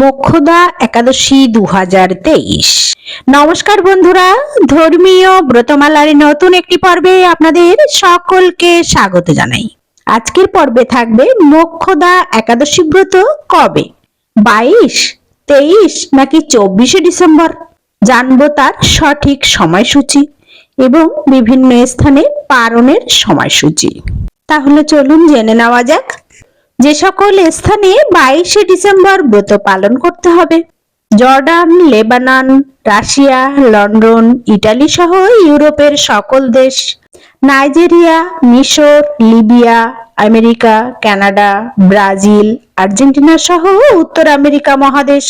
মোক্ষদা একাদশী দু হাজার তেইশ। নমস্কার বন্ধুরা, ধর্মীয় ব্রতমালার নতুন একটি পর্বে আপনাদের সকলকে স্বাগত জানাই। আজকের পর্বে থাকবে মোক্ষদা একাদশী ব্রত কবে? বাইশ, তেইশ নাকি চব্বিশে ডিসেম্বর? জানব তার সঠিক সময়সূচি এবং বিভিন্ন স্থানে পালনের সময়সূচি। তাহলে চলুন জেনে নেওয়া যাক যে সকল স্থানে বাইশে ডিসেম্বর ব্রত পালন করতে হবে। Jordan, Lebanon, Russia, London, Italy সহ ইউরোপের সকল দেশ, নাইজেরিয়া, মিশর, Libya, America, Canada, Brazil, Argentina সহ উত্তর আমেরিকা মহাদেশ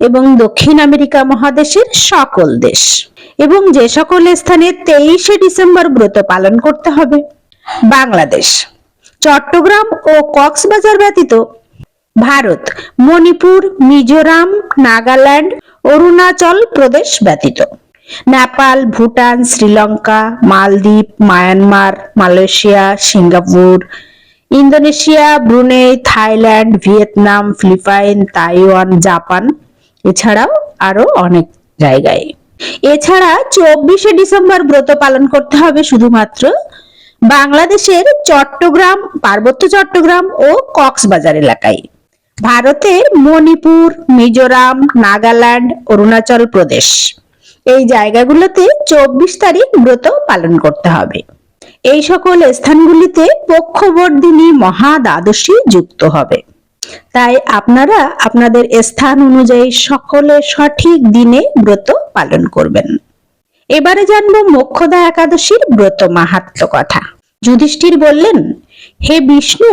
এবং দক্ষিণ আমেরিকা মহাদেশের সকল দেশ। এবং যে সকল স্থানে তেইশে ডিসেম্বর ব্রত পালন করতে হবে। বাংলাদেশ। চট্টগ্রাম ও কক্সবাজার ব্যতীত ভারত, মণিপুর, মিজোরাম, নাগাল্যান্ড, অরুণাচল প্রদেশ ব্যতীত। নেপাল, ভুটান, শ্রীলঙ্কা, মালদ্বীপ, Myanmar, Malaysia, Singapore, Indonesia, Brunei, Thailand, Vietnam, Philippine, Taiwan, Japan, এছাড়াও আরও অনেক জায়গায়। এছাড়া চব্বিশে ডিসেম্বর ব্রত পালন করতে হবে শুধুমাত্র বাংলাদেশের চট্টগ্রাম, পার্বত্য চট্টগ্রাম ও কক্সবাজার এলাকায়। ভারতের মণিপুর, মিজোরাম, নাগাল্যান্ড, অরুণাচল প্রদেশ। এই জায়গাগুলোতে চব্বিশ তারিখ ব্রত পালন করতে হবে। এই সকল স্থানগুলিতে পক্ষবর্ধিনী মহা দ্বাদশী যুক্ত হবে। তাই আপনারা আপনাদের স্থান অনুযায়ী সকলে সঠিক দিনে ব্রত পালন করবেন। এবারে জানব মোক্ষদা একাদশীর ব্রত মাহাত্ম কথা। যুধিষ্ঠির বললেন, হে বিষ্ণু,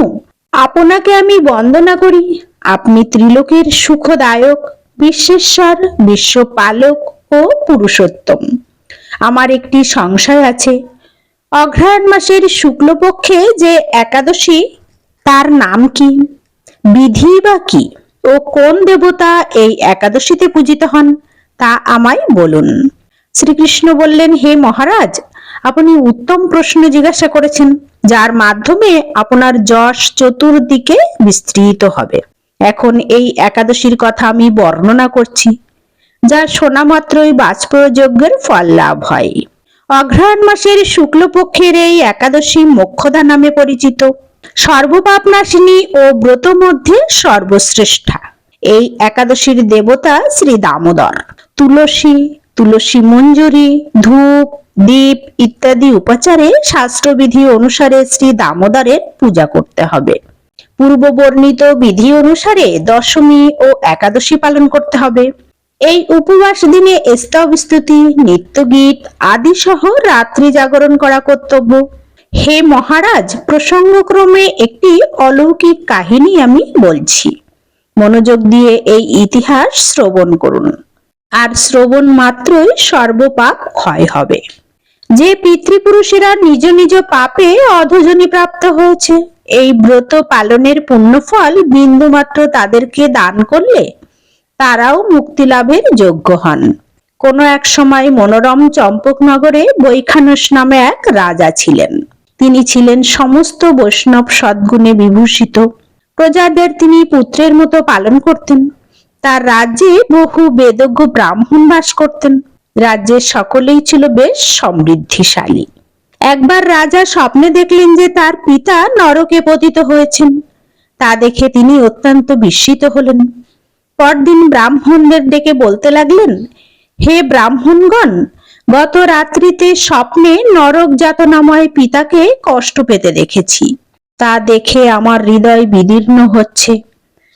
আপনাকে আমি বন্দনা করি। আপনি ত্রিলোকের সুখদায়ক, বিশ্বেশ্বর, বিশ্বপালক ও পুরুষোত্তম। আমার একটি সংশয় আছে। অঘ্রায়ণ মাসের শুক্লপক্ষে যে একাদশী, তার নাম কি? বিধি বা কি? ও কোন দেবতা এই একাদশীতে পূজিত হন, তা আমায় বলুন। শ্রীকৃষ্ণ বললেন, হে মহারাজ, আপনি উত্তম প্রশ্ন জিজ্ঞাসা করেছেন, যার মাধ্যমে আপনার যশ চতুর্দিকে বিস্তৃত হবে। এখন এই একাদশীর কথা আমি বর্ণনা করছি, যা শোনা মাত্রই বাজপেয় যজ্ঞের ফল লাভ হয়। অঘ্রায়ণ মাসের শুক্লপক্ষের এই একাদশী মোক্ষদা নামে পরিচিত। সর্বপাপ নাশিনী ও ব্রত মধ্যে সর্বশ্রেষ্ঠা। এই একাদশীর দেবতা শ্রী দামোদর। তুলসী তুলসী মঞ্জুরি, ধূপ, দীপ ইত্যাদি উপাচারে শাস্ত্রবিধি অনুসারে শ্রী দামোদরের পূজা করতে হবে। পূর্ব বর্ণিত বিধি অনুসারে দশমী ও একাদশী পালন করতে হবে। এই উপবাস দিনে স্তব স্তুতি, নিত্যগীত আদি সহ রাত্রি জাগরণ করা কর্তব্য। হে মহারাজ, প্রসঙ্গক্রমে একটি অলৌকিক কাহিনী আমি বলছি। মনোযোগ দিয়ে এই ইতিহাস শ্রবণ করুন। আর শ্রবণ মাত্রই সর্বপাপ ক্ষয় হবে। যে পিতৃপুরুষেরা নিজ নিজ পাপে অধজনী প্রাপ্ত হয়েছে, এই ব্রত পালনের পুণ্যফল বিন্দুমাত্র তাদেরকে দান করলে তারাও মুক্তি লাভের যোগ্য হন। কোনো এক সময় মনোরম চম্পকনগরে বৈখানস নামে এক রাজা ছিলেন। তিনি ছিলেন সমস্ত বৈষ্ণব সদ্গুণে বিভূষিত। প্রজাদের তিনি পুত্রের মতো পালন করতেন। তার রাজ্যে বহু বেদজ্ঞ ব্রাহ্মণ বাস করতেন। রাজ্যের সকলেই ছিল বেশ সমৃদ্ধিশালী। একবার রাজা স্বপ্নে দেখলেন যে তার পিতা নরকে পতিত হয়েছেন। তা দেখে তিনি অত্যন্ত বিস্মিত হলেন। পরদিন ব্রাহ্মণদের ডেকে বলতে লাগলেন, হে ব্রাহ্মণগণ, গত রাত্রিতে স্বপ্নে নরক যাতনাময় পিতাকে কষ্ট পেতে দেখেছি। তা দেখে আমার হৃদয় বিদীর্ণ হচ্ছে।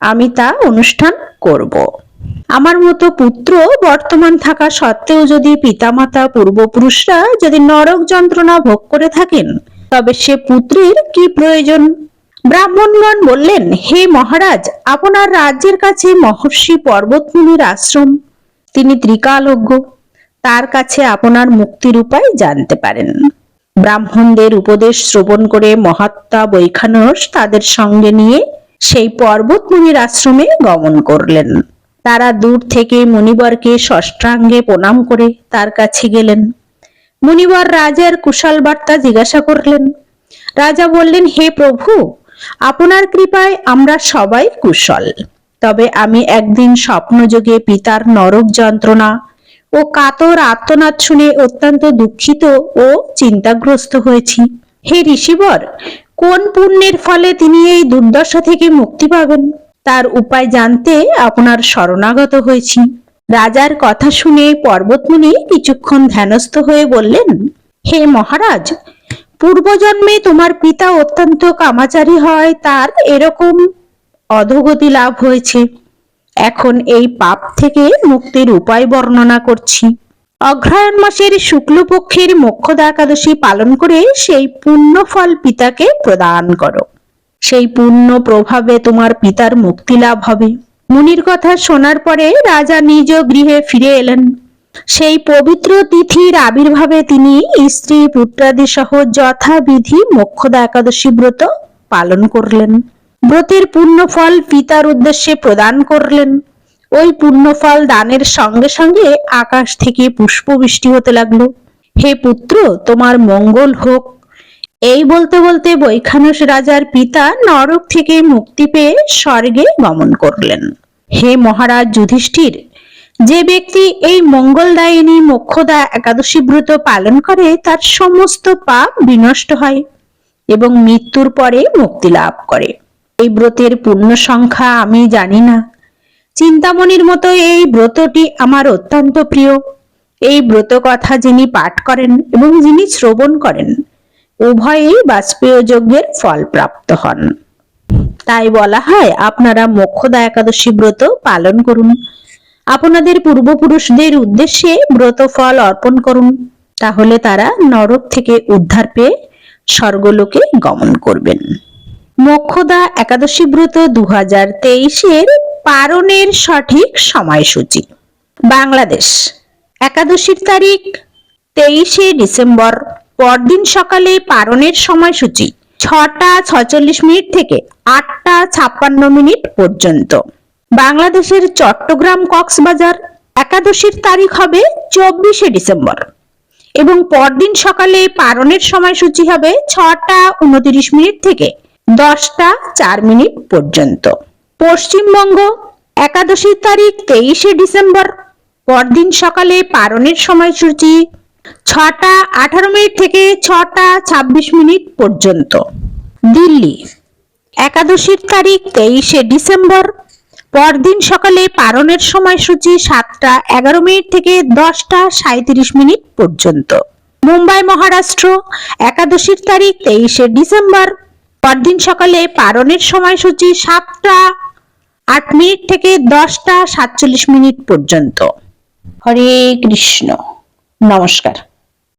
আমি তা অনুষ্ঠান করব। আমার মতো পুত্র বর্তমান থাকা সত্ত্বেও যদি পিতামাতা পূর্বপুরুষরা যদি নরক যন্ত্রণা ভোগ করে থাকেন, তবে সে পুত্রের কি প্রয়োজন? ব্রাহ্মণগণ বললেন, হে মহারাজ, আপনার রাজ্যের কাছে মহর্ষি পর্বতমুনির আশ্রম। তিনি ত্রিকালজ্ঞ। তার কাছে আপনার মুক্তির উপায় জানতে পারেন। ব্রাহ্মণদের উপদেশ শ্রবণ করে মহাত্মা বৈখানস তাদের সঙ্গে নিয়ে সেই পর্বত মুনির আশ্রমে গমন করলেন। তারা দূর থেকে মুনিবরকে ষষ্ঠাঙ্গে প্রণাম করে তার কাছে গেলেন। মুনিবর রাজার কুশল বার্তা জিজ্ঞাসা করলেন, রাজা বললেন, হে প্রভু, আপনার কৃপায় আমরা সবাই কুশল। তবে আমি একদিন স্বপ্নযোগে পিতার নরক যন্ত্রণা ও কাতর আত্মনাদ শুনে অত্যন্ত দুঃখিত ও চিন্তাগ্রস্ত হয়েছি। হে ঋষিবর কোন পুণ্যের ফলে তিনি এই দুর্দশা থেকে মুক্তি পাবেন? তার উপায় জানতে আপনার শরণাগত হয়েছি। রাজার কথা শুনে পর্বতমুনি কিছুক্ষণ ধ্যানস্থ হয়ে বললেন, হে মহারাজ, পূর্বজন্মে তোমার পিতা অত্যন্ত কামাচারী হয়, তার এরকম অধোগতি লাভ হয়েছে। এখন এই পাপ থেকে মুক্তির উপায় বর্ণনা করছি। অগ্রহায়ণ মাসের শুক্লপক্ষের মোক্ষদা একাদশী পালন করে সেই পুণ্য ফল পিতাকে প্রদান করো। সেই পুণ্য প্রভাবে তোমার পিতার মুক্তি লাভ হবে। মুনির কথা শোনার পরে রাজা নিজ গৃহে ফিরে এলেন। সেই পবিত্র তিথির আবির্ভাবে তিনি স্ত্রী পুত্রাদি সহ যথাবিধি মোক্ষদা একাদশী ব্রত পালন করলেন। ব্রতের পূর্ণ ফল পিতার উদ্দেশ্যে প্রদান করলেন। ওই পুণ্যফল দানের সঙ্গে সঙ্গে আকাশ থেকে পুষ্পবৃষ্টি হতে লাগল। হে পুত্র, তোমার মঙ্গল হোক। এই বলতে বলতে বৈখানস রাজার পিতা নরক থেকে মুক্তি পেয়ে স্বর্গে গমন করলেন। হে মহারাজ যুধিষ্ঠির, যে ব্যক্তি এই মঙ্গলদায়িনী মোক্ষদা একাদশী ব্রত পালন করে, তার সমস্ত পাপ বিনষ্ট হয় এবং মৃত্যুর পরে মুক্তি লাভ করে। এই ব্রতের পূর্ণ সংখ্যা আমি জানি না। চিন্তামণির মতো এই ব্রতটি আমার অত্যন্ত প্রিয়। এই ব্রত কথা যিনি পাঠ করেন এবং যিনি শ্রবণ করেন, উভয়েই বাজপেয় যজ্ঞের ফল প্রাপ্ত হন। তাই বলা হয়, আপনারা মোক্ষদা একাদশী ব্রত পালন করুন। আপনাদের পূর্বপুরুষদের উদ্দেশ্যে ব্রত ফল অর্পণ করুন। তাহলে তারা নরক থেকে উদ্ধার পেয়ে স্বর্গলোকে গমন করবেন। মোক্ষদা একাদশী ব্রত দু হাজার তেইশের পারণের সঠিক সময়সূচি। বাংলাদেশ, একাদশীর তারিখ তেইশে ডিসেম্বর। পরদিন সকালে পারণের সময়সূচি ছটা ছচল্লিশ মিনিট থেকে আটটা ছাপ্পান্ন মিনিট পর্যন্ত। বাংলাদেশের চট্টগ্রাম কক্সবাজার একাদশীর তারিখ হবে চব্বিশে ডিসেম্বর এবং পরদিন সকালে পারণের সময়সূচি হবে ছটা উনত্রিশ মিনিট থেকে দশটা চার মিনিট পর্যন্ত। পশ্চিমবঙ্গ, একাদশীর তারিখ তেইশে ডিসেম্বর, পরদিন সকালে পারণের সময়সূচি, ছটা আঠারো মিনিট থেকে ছটা ছাব্বিশ মিনিট পর্যন্ত। দিল্লি, একাদশীর তারিখ তেইশে ডিসেম্বর, পরদিন সকালে পারণের সময়সূচি সাতটা এগারো মিনিট থেকে দশটা সাঁত্রিশ মিনিট পর্যন্ত। মুম্বাই, মহারাষ্ট্র, একাদশীর তারিখ তেইশে ডিসেম্বর, পরদিন সকালে পারণের সময়সূচি সাতটা আট মিনিট থেকে দশটা সাতচল্লিশ মিনিট পর্যন্ত। হরে কৃষ্ণ। নমস্কার।